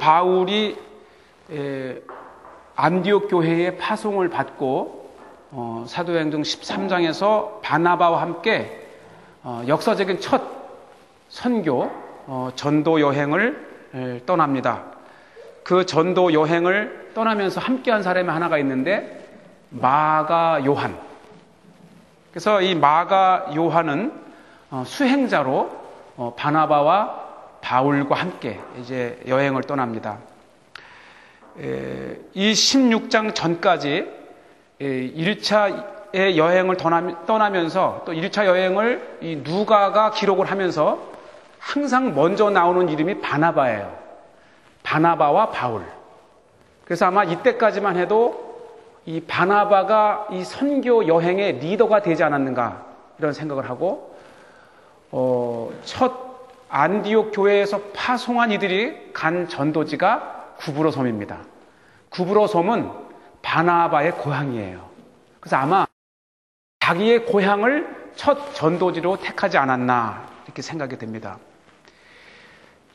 바울이 에, 안디옥 교회의 파송을 받고 어, 사도행전 13장에서 바나바와 함께 어, 역사적인 첫 선교 어, 전도 여행을 에, 떠납니다. 그 전도 여행을 떠나면서 함께한 사람이 하나가 있는데 마가 요한. 그래서 이 마가 요한은 어, 수행자로 어, 바나바와 바울과 함께 이제 여행을 떠납니다. 이 16장 전까지 1차의 여행을 떠나면서 또 1차 여행을 누가가 기록을 하면서 항상 먼저 나오는 이름이 바나바예요. 바나바와 바울. 그래서 아마 이때까지만 해도 이 바나바가 이 선교 여행의 리더가 되지 않았는가 이런 생각을 하고 어, 첫 안디옥 교회에서 파송한 이들이 간 전도지가 구브로 섬입니다. 구브로 섬은 바나바의 고향이에요. 그래서 아마 자기의 고향을 첫 전도지로 택하지 않았나 이렇게 생각이 됩니다.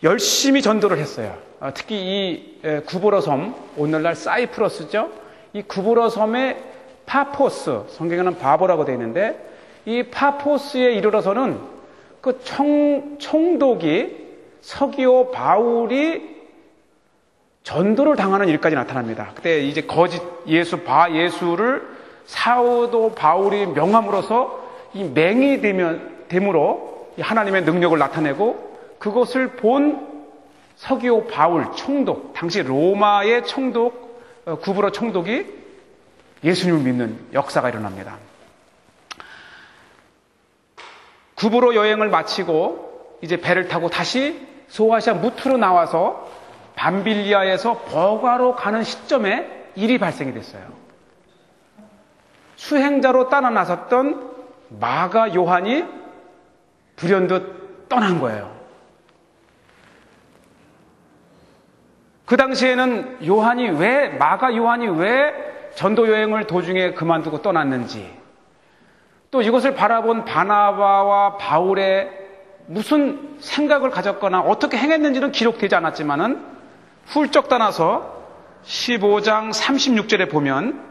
열심히 전도를 했어요. 아, 특히 이 구브로섬, 오늘날 사이프러스죠. 이 구브로섬의 파포스, 성경에는 바보라고 되어 있는데 이 파포스에 이르러서는 그 총, 총독이 서기오 바울이 전도를 당하는 일까지 나타납니다. 그때 이제 거짓 예수, 바 예수를 사도 바울이 명함으로써 이 맹이 되면, 됨으로 하나님의 능력을 나타내고 그것을 본 서기오 바울 총독, 당시 로마의 총독, 어, 구브로 총독이 예수님을 믿는 역사가 일어납니다. 구부로 여행을 마치고 이제 배를 타고 다시 소아시아 무트로 나와서 밤빌리아에서 버가로 가는 시점에 일이 발생이 됐어요. 수행자로 따라 나섰던 마가 요한이 불현듯 떠난 거예요. 그 당시에는 요한이 왜, 마가 요한이 왜 전도 여행을 도중에 그만두고 떠났는지, 또 이것을 바라본 바나바와 바울의 무슨 생각을 가졌거나 어떻게 행했는지는 기록되지 않았지만은 훌쩍 떠나서 15장 36절에 보면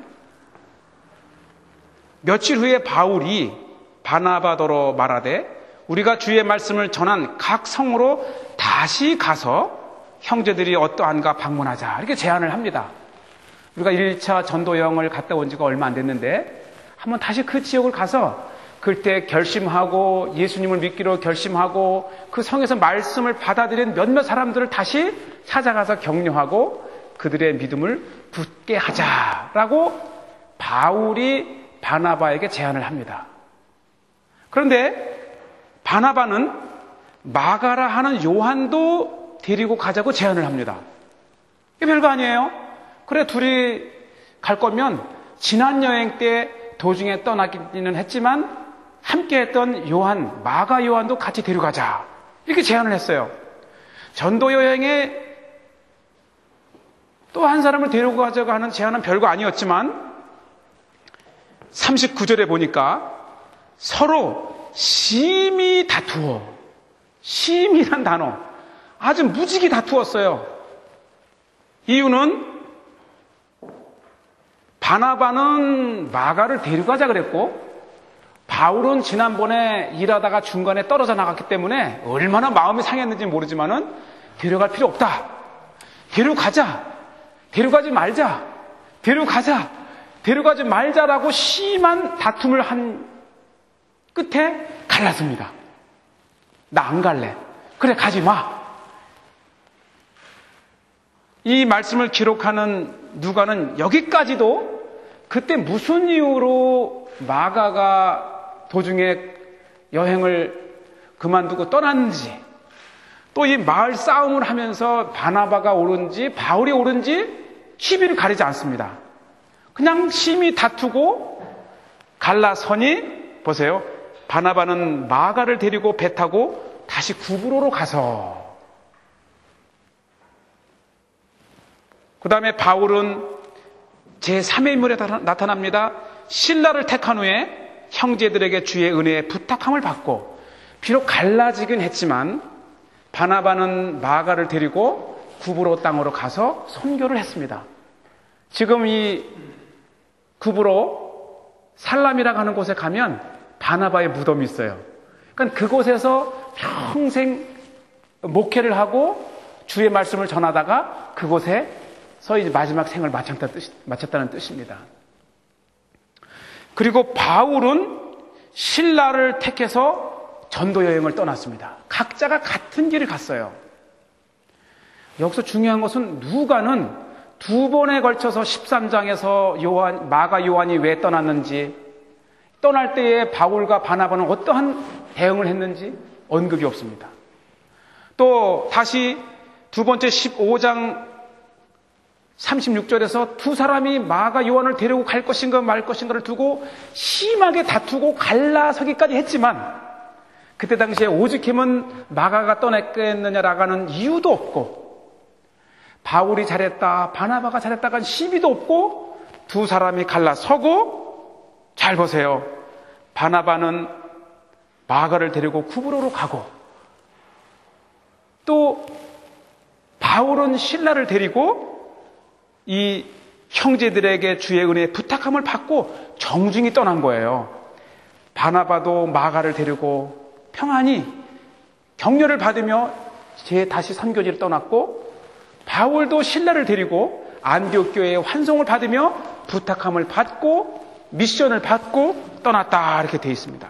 며칠 후에 바울이 바나바더러 말하되 우리가 주의 말씀을 전한 각 성으로 다시 가서 형제들이 어떠한가 방문하자 이렇게 제안을 합니다. 우리가 1차 전도 여행을 갔다 온 지가 얼마 안 됐는데 한번 다시 그 지역을 가서 그때 결심하고 예수님을 믿기로 결심하고 그 성에서 말씀을 받아들인 몇몇 사람들을 다시 찾아가서 격려하고 그들의 믿음을 굳게 하자라고 바울이 바나바에게 제안을 합니다. 그런데 바나바는 마가라 하는 요한도 데리고 가자고 제안을 합니다. 이게 별거 아니에요. 그래 둘이 갈 거면 지난 여행 때 도중에 떠나기는 했지만 함께 했던 요한, 마가 요한도 같이 데려가자. 이렇게 제안을 했어요. 전도 여행에 또 한 사람을 데려가자고 하는 제안은 별거 아니었지만 39절에 보니까 서로 심히 다투어. 심이란 단어. 아주 무지개 다투었어요. 이유는 바나바는 마가를 데려가자 그랬고 바울은 지난번에 일하다가 중간에 떨어져 나갔기 때문에 얼마나 마음이 상했는지 모르지만은 데려갈 필요 없다. 데려가자. 데려가지 말자. 데려가자. 데려가지 말자라고 심한 다툼을 한 끝에 갈랐습니다. 나 안 갈래. 그래, 가지 마. 이 말씀을 기록하는 누가는 여기까지도 그때 무슨 이유로 마가가 도중에 여행을 그만두고 떠났는지 또 이 마을 싸움을 하면서 바나바가 옳은지 바울이 옳은지 시비를 가리지 않습니다. 그냥 심히 다투고 갈라서니 보세요. 바나바는 마가를 데리고 배 타고 다시 구브로로 가서 그 다음에 바울은 제3의 인물에 나타납니다. 신라를 택한 후에 형제들에게 주의 은혜에 부탁함을 받고 비록 갈라지긴 했지만 바나바는 마가를 데리고 구브로 땅으로 가서 선교를 했습니다. 지금 이 구브로 살람이라고 하는 곳에 가면 바나바의 무덤이 있어요. 그러니까 그곳에서 평생 목회를 하고 주의 말씀을 전하다가 그곳에 서 이제 마지막 생을 마쳤다는 뜻입니다. 그리고 바울은 신라를 택해서 전도 여행을 떠났습니다. 각자가 같은 길을 갔어요. 여기서 중요한 것은 누가는 두 번에 걸쳐서 13장에서 요한, 마가 요한이 왜 떠났는지, 떠날 때에 바울과 바나바는 어떠한 대응을 했는지 언급이 없습니다. 또 다시 두 번째 15장 36절에서 두 사람이 마가 요한을 데리고 갈 것인가 말 것인가를 두고 심하게 다투고 갈라서기까지 했지만 그때 당시에 오직힘은 마가가 떠났겠느냐라고 하는 이유도 없고 바울이 잘했다 바나바가 잘했다가 시비도 없고 두 사람이 갈라서고 잘 보세요. 바나바는 마가를 데리고 쿠브로로 가고 또 바울은 신라를 데리고 이 형제들에게 주의 은혜에 부탁함을 받고 정중히 떠난 거예요. 바나바도 마가를 데리고 평안히 격려를 받으며 제 다시 선교지를 떠났고 바울도 신라를 데리고 안디옥 교회의 환송을 받으며 부탁함을 받고 미션을 받고 떠났다 이렇게 되어 있습니다.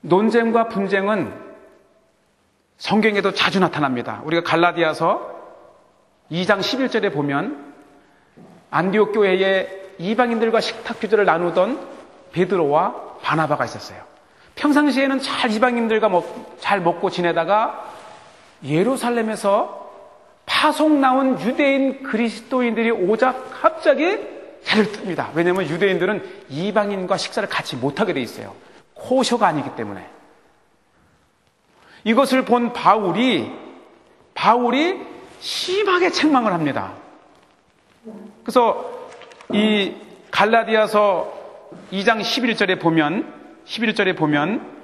논쟁과 분쟁은 성경에도 자주 나타납니다. 우리가 갈라디아서 2장 11절에 보면 안디옥 교회에 이방인들과 식탁 규제를 나누던 베드로와 바나바가 있었어요. 평상시에는 잘 이방인들과 먹, 잘 먹고 지내다가 예루살렘에서 파송 나온 유대인 그리스도인들이 오자 갑자기 자를 뜹니다. 왜냐하면 유대인들은 이방인과 식사를 같이 못하게 돼 있어요. 코셔가 아니기 때문에. 이것을 본 바울이 바울이 심하게 책망을 합니다. 그래서 이 갈라디아서 2장 11절에 보면 11절에 보면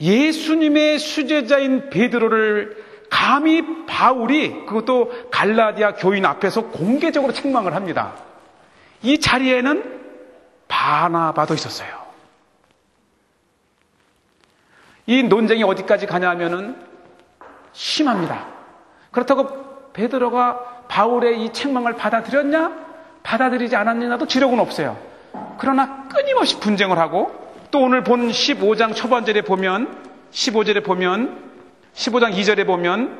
예수님의 수제자인 베드로를 감히 바울이 그것도 갈라디아 교인 앞에서 공개적으로 책망을 합니다. 이 자리에는 바나바도 있었어요. 이 논쟁이 어디까지 가냐면은 심합니다. 그렇다고 베드로가 바울의 이 책망을 받아들였냐? 받아들이지 않았느냐도 기록은 없어요. 그러나 끊임없이 분쟁을 하고 또 오늘 본 15장 초반절에 보면 15절에 보면 15장 2절에 보면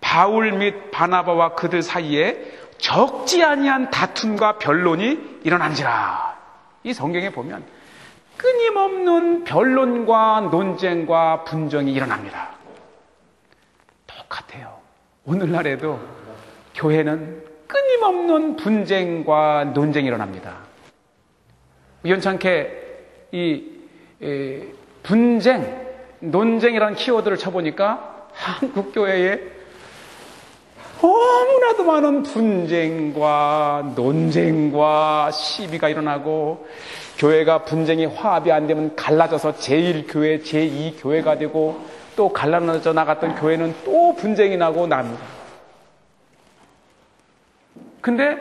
바울 및 바나바와 그들 사이에 적지 아니한 다툼과 변론이 일어난지라. 이 성경에 보면 끊임없는 변론과 논쟁과 분쟁이 일어납니다. 똑같아요. 오늘날에도 교회는 끊임없는 분쟁과 논쟁이 일어납니다. 우연찮게 이 에, 분쟁, 논쟁이라는 키워드를 쳐보니까 한국 교회에 너무나도 많은 분쟁과 논쟁과 시비가 일어나고 교회가 분쟁이 화합이 안 되면 갈라져서 제1교회, 제2교회가 되고 또 갈라져 나갔던 교회는 또 분쟁이 나고 납니다. 근데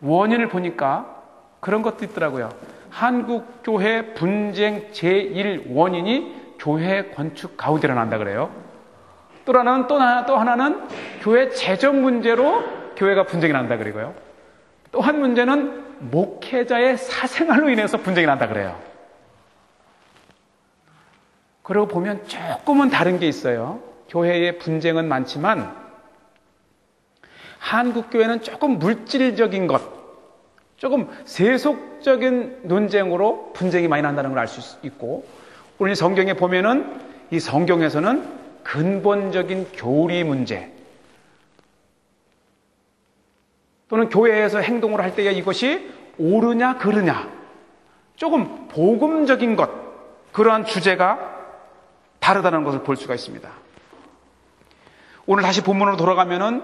원인을 보니까 그런 것도 있더라고요. 한국 교회 분쟁 제1 원인이 교회 건축 가운데 일어난다 그래요. 또 하나는 또 하나 또 하나는 교회 재정 문제로 교회가 분쟁이 난다 그리고요. 또 한 문제는 목회자의 사생활로 인해서 분쟁이 난다 그래요. 그러고 보면 조금은 다른 게 있어요. 교회의 분쟁은 많지만 한국 교회는 조금 물질적인 것, 조금 세속적인 논쟁으로 분쟁이 많이 난다는 걸 알 수 있고 오늘 성경에 보면은 이 성경에서는 근본적인 교리 문제 또는 교회에서 행동을 할 때에 이것이 옳으냐 그르냐 조금 복음적인 것 그러한 주제가 다르다는 것을 볼 수가 있습니다. 오늘 다시 본문으로 돌아가면은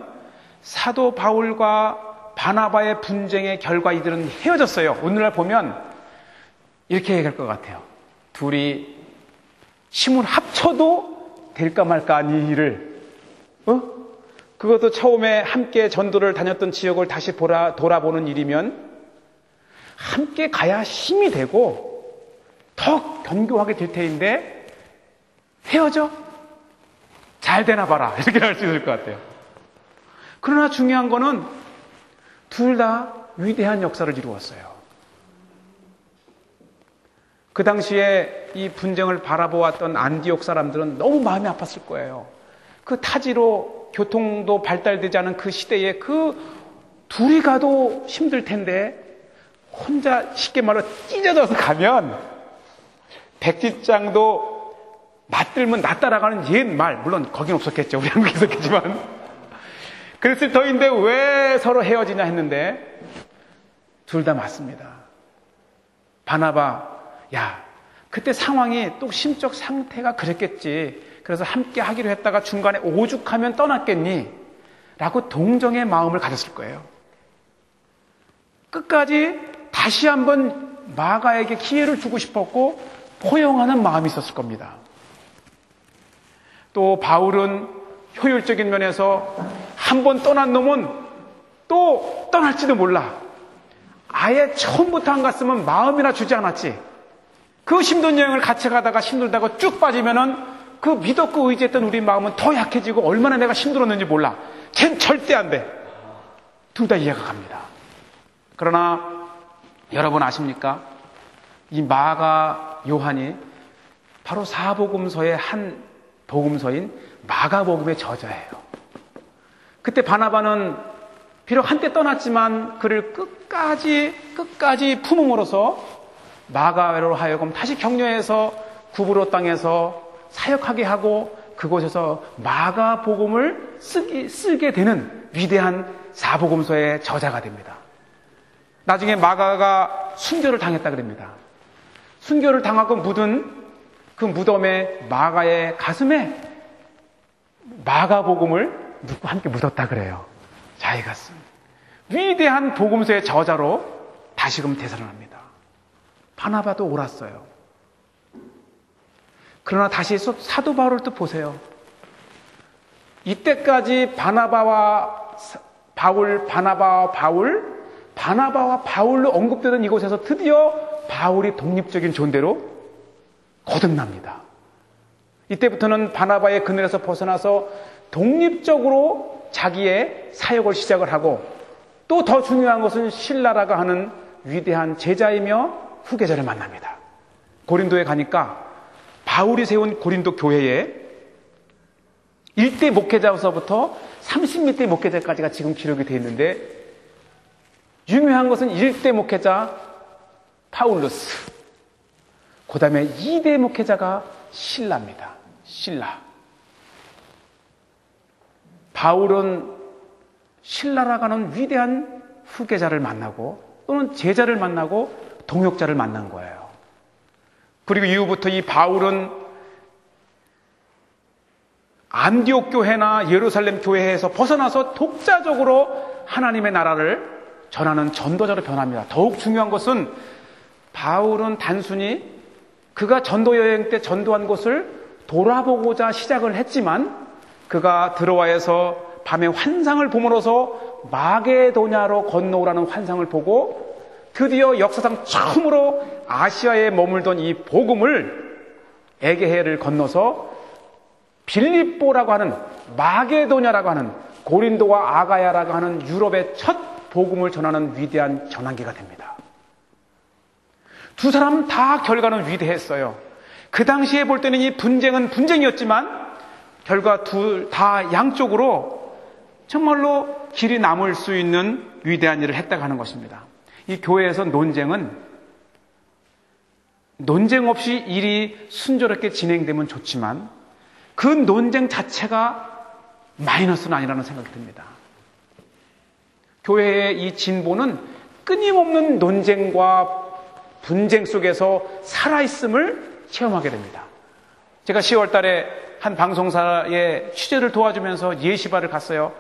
사도 바울과 바나바의 분쟁의 결과 이들은 헤어졌어요. 오늘날 보면 이렇게 얘기할 것 같아요. 둘이 힘을 합쳐도 될까 말까 한 일을, 어? 그것도 처음에 함께 전도를 다녔던 지역을 다시 보라, 돌아보는 일이면 함께 가야 힘이 되고 더 견고하게 될 테인데 헤어져? 잘 되나 봐라. 이렇게 할 수 있을 것 같아요. 그러나 중요한 거는 둘 다 위대한 역사를 이루었어요. 그 당시에 이 분쟁을 바라보았던 안디옥 사람들은 너무 마음이 아팠을 거예요. 그 타지로 교통도 발달되지 않은 그 시대에 그 둘이 가도 힘들 텐데 혼자 쉽게 말로 찢어져서 가면 백지장도 맞들면 나 따라가는 옛 말, 물론 거긴 없었겠죠. 우리 한국에 있었겠지만. 그랬을 터인데 왜 서로 헤어지냐 했는데 둘 다 맞습니다. 바나바, 야, 그때 상황이 또 심적 상태가 그랬겠지. 그래서 함께 하기로 했다가 중간에 오죽하면 떠났겠니? 라고 동정의 마음을 가졌을 거예요. 끝까지 다시 한번 마가에게 기회를 주고 싶었고 포용하는 마음이 있었을 겁니다. 또 바울은 효율적인 면에서 한 번 떠난 놈은 또 떠날지도 몰라. 아예 처음부터 안 갔으면 마음이나 주지 않았지. 그 힘든 여행을 같이 가다가 힘들다고 쭉 빠지면은 그 믿었고 의지했던 우리 마음은 더 약해지고 얼마나 내가 힘들었는지 몰라. 쟨 절대 안 돼. 둘 다 이해가 갑니다. 그러나 여러분 아십니까? 이 마가 요한이 바로 사복음서의 한 복음서인 마가복음의 저자예요. 그때 바나바는 비록 한때 떠났지만 그를 끝까지 끝까지 품음으로써 마가로 하여금 다시 격려해서 구브로 땅에서 사역하게 하고 그곳에서 마가 복음을 쓰기, 쓰게 되는 위대한 사복음서의 저자가 됩니다. 나중에 마가가 순교를 당했다 그럽니다. 순교를 당하고 묻은 그 무덤에 마가의 가슴에 마가 복음을 묻고 함께 묻었다 그래요. 자기 가슴. 위대한 복음서의 저자로 다시금 되살아납니다. 바나바도 옳았어요. 그러나 다시 사도 바울을 또 보세요. 이때까지 바나바와 바울, 바나바와 바울, 바나바와 바울로 언급되던 이곳에서 드디어 바울이 독립적인 존재로 거듭납니다. 이때부터는 바나바의 그늘에서 벗어나서 독립적으로 자기의 사역을 시작을 하고 또 더 중요한 것은 신라라가 하는 위대한 제자이며 후계자를 만납니다. 고린도에 가니까 바울이 세운 고린도 교회에 1대 목회자로서부터 30밑대 목회자까지가 지금 기록이 되어 있는데 유명한 것은 1대 목회자 파울루스 그 다음에 2대 목회자가 신라입니다. 신라. 바울은 신라라고 하는 위대한 후계자를 만나고 또는 제자를 만나고 동역자를 만난 거예요. 그리고 이후부터 이 바울은 안디옥 교회나 예루살렘 교회에서 벗어나서 독자적으로 하나님의 나라를 전하는 전도자로 변합니다. 더욱 중요한 것은 바울은 단순히 그가 전도 여행 때 전도한 곳을 돌아보고자 시작을 했지만 그가 들어와서 밤에 환상을 보므로서 마게도냐로 건너오라는 환상을 보고 드디어 역사상 처음으로 아시아에 머물던 이 복음을 에게해를 건너서 빌립보라고 하는 마게도냐라고 하는 고린도와 아가야라고 하는 유럽의 첫 복음을 전하는 위대한 전환기가 됩니다. 두 사람 다 결과는 위대했어요. 그 당시에 볼 때는 이 분쟁은 분쟁이었지만 결과 둘 다 양쪽으로 정말로 길이 남을 수 있는 위대한 일을 했다고 하는 것입니다. 이 교회에서 논쟁은 논쟁 없이 일이 순조롭게 진행되면 좋지만 그 논쟁 자체가 마이너스는 아니라는 생각이 듭니다. 교회의 이 진보는 끊임없는 논쟁과 분쟁 속에서 살아있음을 체험하게 됩니다. 제가 10월 달에 한 방송사의 취재를 도와주면서 예시바를 갔어요.